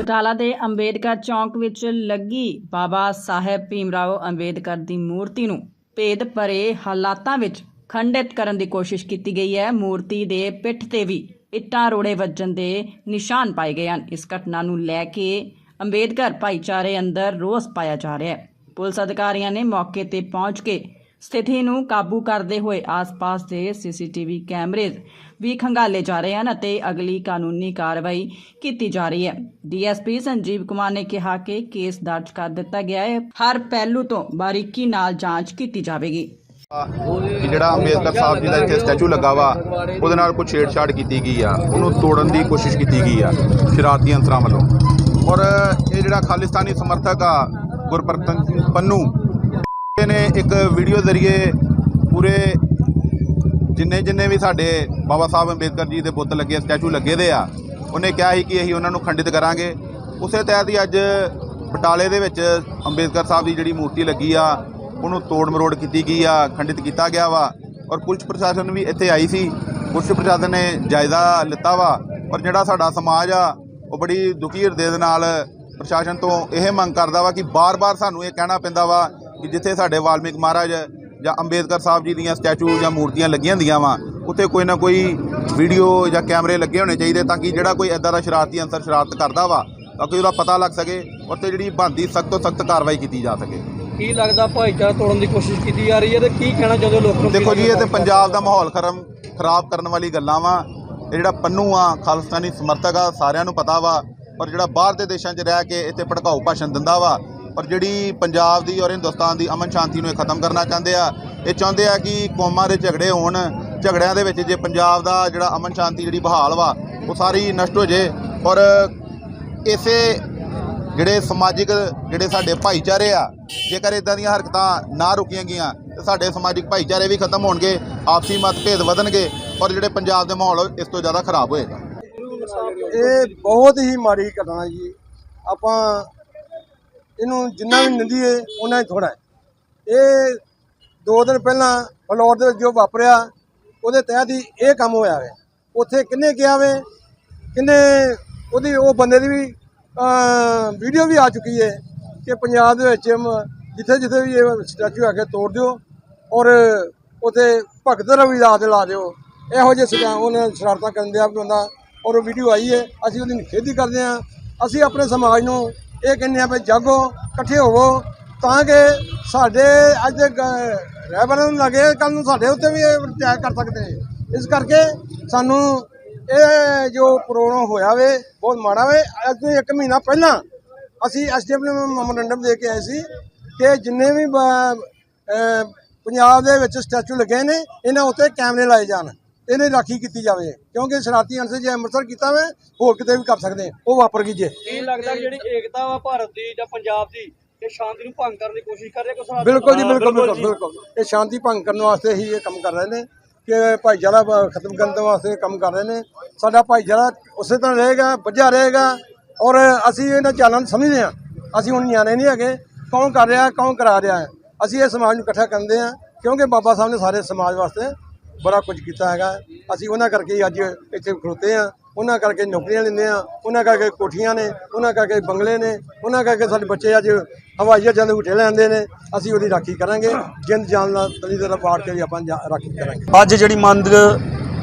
ਬਟਾਲਾ ਦੇ ਅੰਬੇਦਕਰ ਚੌਂਕ ਵਿੱਚ ਲੱਗੀ ਬਾਬਾ ਸਾਹਿਬ ਭੀਮਰਾਓ ਅੰਬੇਦਕਰ ਦੀ ਮੂਰਤੀ ਨੂੰ ਭੇਦ ਭਰੇ ਹਾਲਾਤਾਂ ਵਿੱਚ ਖੰਡਿਤ ਕਰਨ ਦੀ ਕੋਸ਼ਿਸ਼ ਕੀਤੀ ਗਈ ਹੈ। ਮੂਰਤੀ ਦੇ ਪਿੱਠ ਤੇ ਵੀ ਇੱਟਾਂ ਰੋੜੇ ਵੱਜਣ ਦੇ ਨਿਸ਼ਾਨ ਪਾਏ ਗਏ ਹਨ। ਇਸ ਘਟਨਾ ਨੂੰ ਲੈ ਕੇ ਅੰਬੇਦਕਰ ਭਾਈਚਾਰੇ ਅੰਦਰ ਰੋਸ ਪਾਇਆ ਜਾ ਰਿਹਾ ਹੈ। ਪੁਲਿਸ ਅਧਿਕਾਰੀਆਂ ਨੇ ਮੌਕੇ ਤੇ ਪਹੁੰਚ ਕੇ ਸਥਿਤੀ ਨੂੰ ਕਾਬੂ ਕਰਦੇ ਹੋਏ ਆਸ-ਪਾਸ ਦੇ ਸੀਸੀਟੀਵੀ ਕੈਮਰੇਜ਼ ਵੀ ਖੰਗਾਲੇ ਜਾ ਰਹੇ ਹਨ ਅਤੇ ਅਗਲੀ ਕਾਨੂੰਨੀ ਕਾਰਵਾਈ ਕੀਤੀ ਜਾ ਰਹੀ ਹੈ। ਡੀਐਸਪੀ ਸੰਜੀਵ ਕੁਮਾਰ ਨੇ ਕਿਹਾ ਕਿ ਕੇਸ ਦਰਜ ਕਰ ਦਿੱਤਾ ਗਿਆ ਹੈ। ਹਰ ਪਹਿਲੂ ਤੋਂ ਬਾਰੀਕੀ ਨਾਲ ਜਾਂਚ ਕੀਤੀ ਜਾਵੇਗੀ। ਕਿ ਜਿਹੜਾ ਅੰਬੇਦਕਰ ਸਾਹਿਬ ਜੀ ਦਾ ਇੱਥੇ ਸਟੈਚੂ ਲੱਗਾ ਵਾ, ਉਹਦੇ ਨਾਲ ਕੋਈ ਛੇੜਛਾੜ ਕੀਤੀ ਗਈ ਆ। ਉਹਨੂੰ ਤੋੜਨ ਦੀ ਕੋਸ਼ਿਸ਼ ਕੀਤੀ ਗਈ ਆ, ਸ਼ਰਾਰਤੀ ਅੰਸਰਾਂ ਵੱਲੋਂ। ਔਰ ਇਹ ਜਿਹੜਾ ਖਾਲਿਸਤਾਨੀ ਸਮਰਥਕ ਆ, ਗੁਰਪ੍ਰਤਨ ਪੰਨੂ ਨੇ ਇੱਕ ਵੀਡੀਓ ਜ਼ਰੀਏ ਪੂਰੇ ਜਿੰਨੇ ਜਿੰਨੇ ਵੀ ਸਾਡੇ ਬਾਬਾ ਸਾਹਿਬ ਅੰਬੇਦਕਰ ਜੀ ਦੇ ਬੁੱਤ ਲੱਗੇ, ਸਟੈਚੂ ਲੱਗੇ ਦੇ ਆ, ਉਹਨੇ ਕਿਹਾ ਸੀ ਕਿ ਅਸੀਂ ਉਹਨਾਂ ਨੂੰ ਖੰਡਿਤ ਕਰਾਂਗੇ। ਉਸੇ ਤਹਿਤ ਹੀ ਅੱਜ ਬਟਾਲੇ ਦੇ ਵਿੱਚ ਅੰਬੇਦਕਰ ਸਾਹਿਬ ਦੀ ਜਿਹੜੀ ਮੂਰਤੀ ਲੱਗੀ ਆ, ਉਹਨੂੰ ਤੋੜ ਮਰੋੜ ਕੀਤੀ ਗਈ ਆ, ਖੰਡਿਤ ਕੀਤਾ ਗਿਆ ਵਾ ਔਰ ਪੁਲਿਸ ਪ੍ਰਸ਼ਾਸਨ ਵੀ ਇੱਥੇ ਆਈ ਸੀ। ਪੁਲਿਸ ਪ੍ਰਸ਼ਾਸਨ ਨੇ ਜਾਇਜ਼ਾ ਲਿੱਤਾ ਵਾ ਔਰ ਜਿਹੜਾ ਸਾਡਾ ਸਮਾਜ ਆ, ਉਹ ਬੜੀ ਦੁਖੀ ਹਿਰਦੇ ਦੇ ਨਾਲ ਪ੍ਰਸ਼ਾਸਨ ਤੋਂ ਇਹ ਮੰਗ ਕਰਦਾ ਵਾ ਕਿ ਬਾਰ-ਬਾਰ ਸਾਨੂੰ ਇਹ ਕਹਿਣਾ ਪੈਂਦਾ ਵਾ ਕਿ ਜਿੱਥੇ ਸਾਡੇ ਵਾਲਮੀਕ ਮਹਾਰਾਜ ਜਾਂ ਅੰਬੇਦਕਰ ਸਾਹਿਬ ਜੀ ਦੀਆਂ ਸਟੈਚੂ ਜਾਂ ਮੂਰਤੀਆਂ ਲੱਗੀਆਂ ਹੁੰਦੀਆਂ ਵਾ ਉੱਥੇ ਕੋਈ ਨਾ ਕੋਈ ਵੀਡੀਓ ਜਾਂ ਕੈਮਰੇ ਲੱਗੇ ਹੋਣੇ ਚਾਹੀਦੇ ਤਾਂ ਕਿ ਜਿਹੜਾ ਕੋਈ ਐਦਾਂ ਦਾ ਸ਼ਰਾਰਤੀ ਅੰਸਰ ਸ਼ਰਾਰਤ ਕਰਦਾ ਵਾ ਤਾਂ ਕਿ ਉਹਦਾ ਪਤਾ ਲੱਗ ਸਕੇ ਔਰ ਤੇ ਜਿਹੜੀ ਬਣਦੀ ਸਖਤ ਤੋਂ ਸਖਤ ਕਾਰਵਾਈ ਕੀਤੀ ਜਾ ਸਕੇ। ਕੀ ਲੱਗਦਾ ਭਾਈਚਾਰਾ ਤੋੜਨ ਦੀ ਕੋਸ਼ਿਸ਼ ਕੀਤੀ ਜਾ ਰਹੀ ਹੈ ਤੇ ਕੀ ਕਹਿਣਾ ਚਾਹੁੰਦੇ ਲੋਕਾਂ ਨੂੰ? ਦੇਖੋ ਜੀ ਇਹ ਤੇ ਪੰਜਾਬ ਦਾ ਮਾਹੌਲ ਖਰਮ ਖਰਾਬ ਕਰਨ ਵਾਲੀ ਗੱਲਾਂ ਵਾ। ਇਹ ਜਿਹੜਾ ਪੰਨੂ ਆ ਖਾਲਿਸਤਾਨੀ ਸਮਰਥਕ ਆ ਸਾਰਿਆਂ ਨੂੰ ਪਤਾ ਵਾ ਪਰ ਜਿਹੜਾ ਬਾਹਰ ਦੇ ਦੇਸ਼ਾਂ 'ਚ ਰਹਿ ਕੇ ਇੱਥੇ ਭੜਕਾਊ ਭਾਸ਼ਣ ਦਿੰਦਾ ਵਾ ਪਰ ਜਿਹੜੀ ਪੰਜਾਬ ਦੀ ਔਰ ਹਿੰਦੁਸਤਾਨ ਦੀ ਅਮਨ ਸ਼ਾਂਤੀ ਨੂੰ ਇਹ ਖਤਮ ਕਰਨਾ ਚਾਹੁੰਦੇ ਆ, ਇਹ ਚਾਹੁੰਦੇ ਆ ਕਿ ਕੌਮਾਂ ਦੇ ਝਗੜੇ ਹੋਣ, ਝਗੜਿਆਂ ਦੇ ਵਿੱਚ ਜੇ ਪੰਜਾਬ ਦਾ ਜਿਹੜਾ ਅਮਨ ਸ਼ਾਂਤੀ ਜਿਹੜੀ ਬਹਾਲ ਵਾ, ਉਹ ਸਾਰੀ ਨਸ਼ਟ ਹੋ ਜੇ ਔਰ ਇਸੇ ਜਿਹੜੇ ਸਮਾਜਿਕ ਜਿਹੜੇ ਸਾਡੇ ਭਾਈਚਾਰੇ ਆ, ਜੇਕਰ ਇਦਾਂ ਦੀਆਂ ਹਰਕਤਾਂ ਨਾ ਰੁਕੀਆਂ ਗਈਆਂ, ਤੇ ਸਾਡੇ ਸਮਾਜਿਕ ਭਾਈਚਾਰੇ ਵੀ ਖਤਮ ਹੋਣਗੇ, ਆਪਸੀ ਮਤਭੇਦ ਵਧਣਗੇ ਔਰ ਜਿਹੜੇ ਪੰਜਾਬ ਦੇ ਮਾਹੌਲ ਇਸ ਤੋਂ ਜ਼ਿਆਦਾ ਖਰਾਬ ਹੋਏਗਾ। ਇਹ ਬਹੁਤ ਹੀ ਮਾੜੀ ਘਟਨਾ ਜੀ। ਆਪਾਂ ਇਹਨੂੰ ਜਿੰਨਾ ਵੀ ਨਿੰਦੀ ਹੈ ਉਹਨਾਂ ਹੀ। ਥੋੜਾ ਇਹ ਦੋ ਦਿਨ ਪਹਿਲਾਂ ਫਲੋਰ ਦੇ ਵਿੱਚ ਜੋ ਵਾਪਰਿਆ, ਉਹਦੇ ਤਹਿਤ ਹੀ ਇਹ ਕੰਮ ਹੋਇਆ ਵੇ। ਉੱਥੇ ਕਿੰਨੇ ਗਿਆ ਵੇ? ਕਿੰਨੇ ਉਹਦੀ, ਉਹ ਬੰਦੇ ਦੀ ਵੀ ਵੀਡੀਓ ਵੀ ਆ ਚੁੱਕੀ ਹੈ ਕਿ ਪੰਜਾਬ ਦੇ ਵਿੱਚ ਜਿੱਥੇ ਜਿੱਥੇ ਵੀ ਇਹ ਸਟੈਚੂ ਆ ਕੇ ਤੋੜ ਦਿਓ ਔਰ ਉੱਥੇ ਭਗਤ ਰਵਿਦਾਸ ਦੇ ਲਾ ਦਿਓ। ਇਹੋ ਜਿਹੇ ਸਟਾ ਉਹਨੇ ਸ਼ਰਾਰਤਾਂ ਕਰਨ ਦਿਆ ਬੰਦਾ, ਔਰ ਉਹ ਵੀਡੀਓ ਆਈ ਹੈ ਅਸੀਂ ਉਹਦੀ ਨਿਖੇਧੀ ਕਰਦੇ ਹਾਂ ਅਸੀਂ ਆਪਣੇ ਸਮਾਜ ਨੂੰ ਇਹ ਕਹਿੰਦੇ ਆ ਵੀ ਜਾਗੋ, ਇਕੱਠੇ ਹੋਵੋ, ਤਾਂ ਕਿ ਸਾਡੇ ਅੱਜ ਦੇ ਗ- ਰਹਿਬਰਾਂ ਨੂੰ ਲੱਗੇ ਕੱਲ ਨੂੰ ਸਾਡੇ ਉੱਤੇ ਵੀ ਇਹ ਅਟੈਕ ਕਰ ਸਕਦੇ ਨੇ। ਇਸ ਕਰਕੇ ਸਾਨੂੰ ਇਹ ਜੋ ਪ੍ਰੋਗਰਾਮ ਹੋਇਆ ਵੇ, ਬਹੁਤ ਮਾੜਾ ਵੇ। ਅੱਜ ਤੋਂ ਇੱਕ ਮਹੀਨਾ ਪਹਿਲਾਂ ਅਸੀਂ ਐਸਡੀਐਮ ਨੂੰ ਮੈਮੋਰੈਂਡਮ ਦੇ ਕੇ ਆਏ ਸੀ ਕਿ ਜਿੰਨੇ ਵੀ ਪੰਜਾਬ ਦੇ ਵਿੱਚ ਸਟੈਚੂ ਲੱਗੇ ਨੇ, ਇਹਨਾਂ ਉੱਤੇ ਕੈਮਰੇ ਲਾਏ ਜਾਣ। ਇਹਨੇ ਰਾਖੀ ਕੀਤੀ ਜਾਵੇ। ਕਿਉਂਕਿ ਸ਼ਰਾਰਤੀ ਅੰਸਰ ਜੇ ਅੰਮ੍ਰਿਤਸਰ ਕੀਤਾ ਵੇ ਹੋਰ ਕਿਤੇ ਵੀ ਕਰ ਸਕਦੇ। ਉਹ ਵਾਪਰ ਗਈ ਜੇ। ਕੀ ਲੱਗਦਾ ਜਿਹੜੀ ਏਕਤਾ ਵਾ ਭਾਰਤ ਦੀ ਜਾਂ ਪੰਜਾਬ ਦੀ ਇਹ ਸ਼ਾਂਤੀ ਨੂੰ ਭੰਗ ਕਰਨ ਦੀ ਕੋਸ਼ਿਸ਼ ਕਰ ਰਹੇ ਕੋਈ ਬਿਲਕੁਲ ਜੀ ਬਿਲਕੁਲ ਬਿਲਕੁਲ ਬਿਲਕੁਲ ਇਹ ਸ਼ਾਂਤੀ ਭੰਗ ਕਰਨ ਵਾਸਤੇ ਹੀ ਇਹ ਕੰਮ ਕਰ ਰਹੇ ਨੇ ਕਿ ਭਾਈਚਾਰਾ ਖਤਮ ਕਰਨ ਦੇ ਵਾਸਤੇ ਕੰਮ ਕਰ ਰਹੇ ਨੇ। ਸਾਡਾ ਭਾਈਚਾਰਾ ਉਸੇ ਤਰ੍ਹਾਂ ਰਹੇਗਾ ਵੱਜਾ ਰਹੇਗਾ ਔਰ ਅਸੀਂ ਇਹਨਾਂ ਚਾਲਾਂ ਨੂੰ ਸਮਝਦੇ ਹਾਂ। ਅਸੀਂ ਹੁਣ ਨਿਆਣੇ ਨਹੀਂ ਹੈਗੇ। ਕੌਣ ਕਰ ਰਿਹਾ ਕੌਣ ਕਰਾ ਰਿਹਾ ਹੈ? ਅਸੀਂ ਇਹ ਸਮਾਜ ਨੂੰ ਇਕੱਠਾ ਕਰਦੇ ਹਾਂ। ਕਿਉਂਕਿ ਬਾਬਾ ਸਾਹਿਬ ਨੇ ਸਾਰੇ ਸਮਾਜ ਵਾਸਤੇ ਬੜਾ ਕੁਝ ਕੀਤਾ ਹੈਗਾ। ਅਸੀਂ ਉਹਨਾਂ ਕਰਕੇ ਹੀ ਅੱਜ ਇੱਥੇ ਖਲੋਤੇ ਹਾਂ। ਉਹਨਾਂ ਕਰਕੇ ਨੌਕਰੀਆਂ ਲੈਂਦੇ ਆ ਉਹਨਾਂ ਕਰਕੇ ਕੋਠੀਆਂ ਨੇ, ਉਹਨਾਂ ਕਰਕੇ ਬੰਗਲੇ ਨੇ, ਉਹਨਾਂ ਕਰਕੇ ਸਾਡੇ ਬੱਚੇ ਅੱਜ ਹਵਾਈ ਜਹਾਜ਼ਾਂ ਦੇ ਝੂਟੇ ਲੈਂਦੇ ਨੇ। ਅਸੀਂ ਉਹਦੀ ਰਾਖੀ ਕਰਾਂਗੇ। ਜਿੰਦ ਜਾਨ ਨਾਲ ਤਲੀ ਤਰ੍ਹਾਂ ਪਾੜ ਕੇ ਵੀ ਆਪਾਂ ਜਾ- ਰਾਖੀ ਕਰਾਂਗੇ। ਅੱਜ ਜਿਹੜੀ ਮੰਦ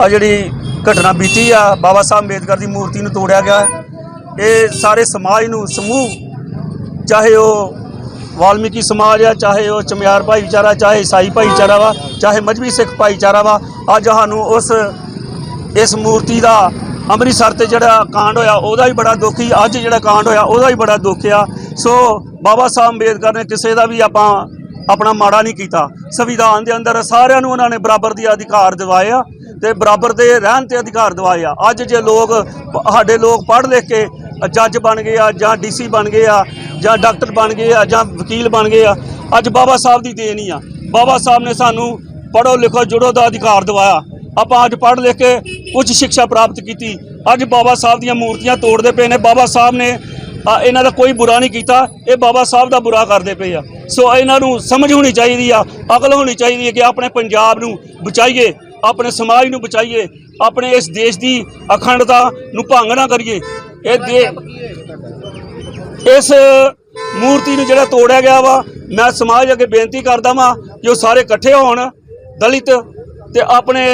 ਆ ਜਿਹੜੀ ਘਟਨਾ ਬੀਤੀ ਆ, ਬਾਬਾ ਸਾਹਿਬ ਅੰਬੇਦਕਰ ਦੀ ਮੂਰਤੀ ਨੂੰ ਤੋੜਿਆ ਗਿਆ। ਇਹ ਸਾਰੇ ਸਮਾਜ ਨੂੰ, ਸਮੂਹ, ਚਾਹੇ ਉਹ ਵਾਲਮੀਕੀ ਸਮਾਜ ਆ, ਚਾਹੇ ਉਹ ਚਮਿਆਰ ਭਾਈਚਾਰਾ, ਚਾਹੇ ਈਸਾਈ ਭਾਈਚਾਰਾ ਵਾ, ਚਾਹੇ ਮਜਬੀ ਸਿੱਖ ਭਾਈਚਾਰਾ ਵਾ, ਅੱਜ ਸਾਨੂੰ ਉਸ, ਇਸ ਮੂਰਤੀ ਦਾ ਅੰਮ੍ਰਿਤਸਰ ਤੇ ਜਿਹੜਾ ਕਾਂਡ ਹੋਇਆ, ਉਹਦਾ ਵੀ ਬੜਾ ਦੁੱਖ ਹੀ ਅੱਜ ਜਿਹੜਾ ਕਾਂਡ ਹੋਇਆ, ਉਹਦਾ ਵੀ ਬੜਾ ਦੁੱਖ ਆ। ਸੋ ਬਾਬਾ ਸਾਹਿਬ ਅੰਬੇਦਕਰ ਨੇ ਕਿਸੇ ਦਾ ਵੀ ਆਪਾਂ ਆਪਣਾ ਮਾੜਾ ਨਹੀਂ ਕੀਤਾ। ਸੰਵਿਧਾਨ ਦੇ ਅੰਦਰ ਸਾਰਿਆਂ ਨੂੰ ਉਹਨਾਂ ਨੇ ਬਰਾਬਰ ਦੇ ਅਧਿਕਾਰ ਦਿਵਾਏ ਆ ਤੇ ਬਰਾਬਰ ਦੇ ਰਹਿਣ ਤੇ ਅਧਿਕਾਰ ਦਿਵਾਏ ਆ। ਅੱਜ ਜੇ ਲੋਕ, ਸਾਡੇ ਲੋਕ ਪੜ੍ਹ ਲਿਖ ਕੇ ਜੱਜ ਬਣ ਗਏ ਆ ਜਾਂ ਡੀਸੀ ਬਣ ਗਏ ਆ ਜਾਂ ਡਾਕਟਰ ਬਣ ਗਏ ਆ ਜਾਂ ਵਕੀਲ ਬਣ ਗਏ ਆ, ਅੱਜ ਬਾਬਾ ਸਾਹਿਬ ਦੀ ਦੇਣ ਹੀ ਆ। ਬਾਬਾ ਸਾਹਿਬ ਨੇ ਸਾਨੂੰ ਪੜ੍ਹੋ ਲਿਖੋ ਜੁੜੋ ਦਾ ਅਧਿਕਾਰ ਦਿਵਾਇਆ। ਆਪਾਂ ਅੱਜ ਪੜ੍ਹ ਲਿਖ ਕੇ ਉੱਚ ਸਿੱਖਿਆ ਪ੍ਰਾਪਤ ਕੀਤੀ। ਅੱਜ ਬਾਬਾ ਸਾਹਿਬ ਦੀਆਂ ਮੂਰਤੀਆਂ ਤੋੜਦੇ ਪਏ ਨੇ। ਬਾਬਾ ਸਾਹਿਬ ਨੇ ਆ, ਇਹਨਾਂ ਦਾ ਕੋਈ ਬੁਰਾ ਨਹੀਂ ਕੀਤਾ। ਇਹ ਬਾਬਾ ਸਾਹਿਬ ਦਾ ਬੁਰਾ ਕਰਦੇ ਪਏ ਆ। ਸੋ ਇਹਨਾਂ ਨੂੰ ਸਮਝ ਹੋਣੀ ਚਾਹੀਦੀ ਆ ਅਕਲ ਹੋਣੀ ਚਾਹੀਦੀ ਹੈ ਕਿ ਆਪਣੇ ਪੰਜਾਬ ਨੂੰ ਬਚਾਈਏ ਆਪਣੇ ਸਮਾਜ ਨੂੰ ਬਚਾਈਏ ਆਪਣੇ ਇਸ ਦੇਸ਼ ਦੀ ਅਖੰਡਤਾ ਨੂੰ ਭੰਗ ਨਾ ਕਰੀਏ। ਇਹ ਦੇ ਇਸ ਮੂਰਤੀ ਨੂੰ ਜਿਹੜਾ ਤੋੜਿਆ ਗਿਆ ਵਾ ਮੈਂ ਸਮਾਜ ਅੱਗੇ ਬੇਨਤੀ ਕਰਦਾ ਵਾਂ ਕਿ ਉਹ ਸਾਰੇ ਇਕੱਠੇ ਹੋਣ ਦਲਿਤ ਤੇ ਆਪਣੇ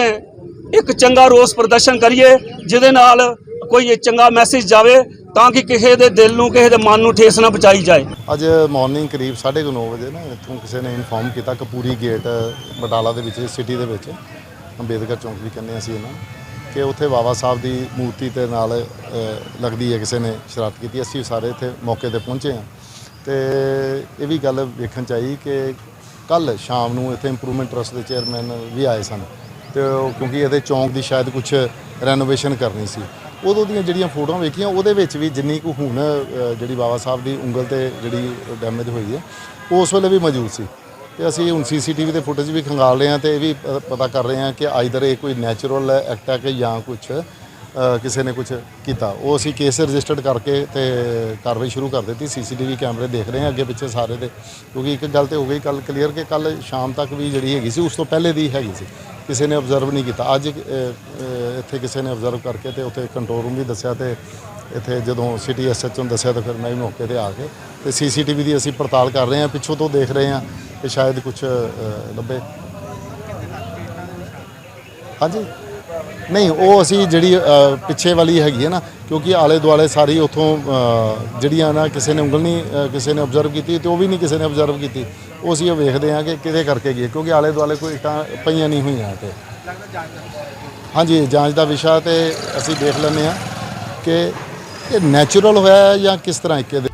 ਇੱਕ ਚੰਗਾ ਰੋਸ ਪ੍ਰਦਰਸ਼ਨ ਕਰੀਏ ਜਿਹਦੇ ਨਾਲ ਕੋਈ ਚੰਗਾ ਮੈਸੇਜ ਜਾਵੇ। ਤਾਂ ਕਿ ਕਿਸੇ ਦੇ ਦਿਲ ਨੂੰ, ਕਿਸੇ ਦੇ ਮਨ ਨੂੰ ਠੇਸ ਨਾ ਪਹੁੰਚਾਈ ਜਾਏ। ਅੱਜ ਮਾਰਨਿੰਗ ਕਰੀਬ 9:30 ਵਜੇ ਨਾ, ਇੱਥੋਂ ਕਿਸੇ ਨੇ ਇਨਫੋਰਮ ਕੀਤਾ ਕਪੂਰੀ ਗੇਟ ਬਟਾਲਾ ਦੇ ਵਿੱਚ ਸਿਟੀ ਦੇ ਵਿੱਚ। ਅੰਬੇਦਕਰ ਚੌਂਕ ਵੀ ਕਹਿੰਦੇ ਅਸੀਂ ਇਹਨਾਂ ਕਿ ਉੱਥੇ ਬਾਬਾ ਸਾਹਿਬ ਦੀ ਮੂਰਤੀ ਤੇ ਨਾਲ ਲੱਗਦੀ ਹੈ ਕਿਸੇ ਨੇ ਸ਼ਰਾਰਤ ਕੀਤੀ। ਅਸੀਂ ਸਾਰੇ ਇੱਥੇ ਮੌਕੇ ਤੇ ਪਹੁੰਚੇ ਹਾਂ। ਤੇ ਇਹ ਵੀ ਗੱਲ ਵੇਖਣ ਚ ਆਈ ਕਿ ਕੱਲ ਸ਼ਾਮ ਨੂੰ ਇੱਥੇ ਇੰਪਰੂਵਮੈਂਟ ਟਰਸਟ ਦੇ ਚੇਅਰਮੈਨ ਵੀ ਆਏ ਸਨ। ਤੇ ਉਹ ਕਿਉਂਕਿ ਇਹਦੇ ਚੌਂਕ ਦੀ ਸ਼ਾਇਦ ਕੁਝ ਰੈਨੋਵੇਸ਼ਨ ਕਰਨੀ ਸੀ। ਉਦੋਂ ਦੀਆਂ ਜਿਹੜੀਆਂ ਫੋਟੋਆਂ ਵੇਖੀਆਂ, ਉਹਦੇ ਵਿੱਚ ਵੀ ਜਿੰਨੀ ਕੁ ਹੁਣ ਜਿਹੜੀ ਬਾਬਾ ਸਾਹਿਬ ਦੀ ਉਂਗਲ ਤੇ ਜਿਹੜੀ ਡੈਮੇਜ ਹੋਈ ਹੈ, ਉਹ ਉਸ ਵੇਲੇ ਵੀ ਮੌਜੂਦ ਸੀ। ਤੇ ਅਸੀਂ ਹੁਣ ਸੀਸੀਟੀਵੀ ਦੇ ਫੁਟੇਜ ਵੀ ਖੰਗਾਲ ਰਹੇ ਹਾਂ ਤੇ ਇਹ ਵੀ ਪਤਾ ਕਰ ਰਹੇ ਹਾਂ ਕਿ ਆਈਦਰ ਇਹ ਕੋਈ ਨੈਚੁਰਲ ਐਕਟ ਹੈ ਕਿ ਜਾਂ ਕੁਝ ਕਿਸੇ ਨੇ ਕੁਝ ਕੀਤਾ। ਉਹ ਅਸੀਂ ਕੇਸ ਰਜਿਸਟਰਡ ਕਰਕੇ ਤੇ ਕਾਰਵਾਈ ਸ਼ੁਰੂ ਕਰ ਦਿੱਤੀ। ਸੀਸੀਟੀਵੀ ਕੈਮਰੇ ਦੇਖ ਰਹੇ ਹਾਂ ਅੱਗੇ ਪਿੱਛੇ ਸਾਰੇ ਦੇ। ਕਿਉਂਕਿ ਇੱਕ ਗੱਲ ਤੇ ਹੋ ਗਈ ਕੱਲ ਕਲੀਅਰ ਕਿ ਕੱਲ ਸ਼ਾਮ ਤੱਕ ਵੀ ਜਿਹੜੀ ਹੈਗੀ ਸੀ, ਉਸ ਤੋਂ ਪਹਿਲੇ ਦੀ ਹੈਗੀ ਸੀ। ਕਿਸੇ ਨੇ ਆਬਜ਼ਰਵ ਨਹੀਂ ਕੀਤਾ। ਅੱਜ ਇੱਥੇ ਕਿਸੇ ਨੇ ਆਬਜ਼ਰਵ ਕਰਕੇ ਤੇ ਉੱਥੇ ਕੰਟਰੋਲ ਰੂਮ ਵੀ ਦੱਸਿਆ ਤੇ ਇੱਥੇ ਜਦੋਂ ਸਿਟੀ ਐਸਐਚਓ ਨੂੰ ਦੱਸਿਆ ਤਾਂ ਫਿਰ ਮੈਂ ਵੀ ਮੌਕੇ ਤੇ ਆ ਕੇ ਤੇ ਸੀਸੀਟੀਵੀ ਦੀ ਅਸੀਂ ਪੜਤਾਲ ਕਰ ਰਹੇ ਹਾਂ, ਪਿੱਛੋਂ ਤੋਂ ਦੇਖ ਰਹੇ ਹਾਂ ਕਿ ਸ਼ਾਇਦ ਕੁਝ ਲੱਭੇ। ਹਾਂਜੀ? ਨਹੀਂ ਉਹ ਅਸੀਂ ਜਿਹੜੀ ਅ, ਪਿੱਛੇ ਵਾਲੀ ਹੈਗੀ ਹੈ ਨਾ ਕਿਉਂਕਿ ਆਲੇ ਦੁਆਲੇ ਸਾਰੀ ਉਥੋਂ ਜਿਹੜੀਆਂ ਨਾ ਕਿਸੇ ਨੇ ਉਂਗਲ ਨਹੀਂ ਅ, ਕਿਸੇ ਨੇ ਆਬਜ਼ਰਵ ਕੀਤੀ ਤੇ ਉਹ ਵੀ ਨਹੀਂ ਕਿਸੇ ਨੇ ਆਬਜ਼ਰਵ ਕੀਤੀ। ਉਹ ਅਸੀਂ ਉਹ ਵੇਖਦੇ ਹਾਂ ਕਿ ਕਿਹਦੇ ਕਰਕੇ ਗਈ ਹੈ, ਕਿਉਂਕਿ ਆਲੇ ਦੁਆਲੇ ਕੋਈ ਇੱਟਾਂ ਪਈਆਂ ਨਹੀਂ ਹੋਈਆਂ ਤੇ ਹਾਂਜੀ ਜਾਂਚ ਦਾ ਵਿਸ਼ਾ ਤੇ ਅਸੀਂ ਦੇਖ ਲੈਂਦੇ ਹਾਂ ਕਿ ਇਹ ਨੈਚੁਰਲ ਹੋਇਆ ਹੈ ਜਾਂ ਕਿਸ ਤਰ੍ਹਾਂ ਇੱਕ ਇਹਦੇ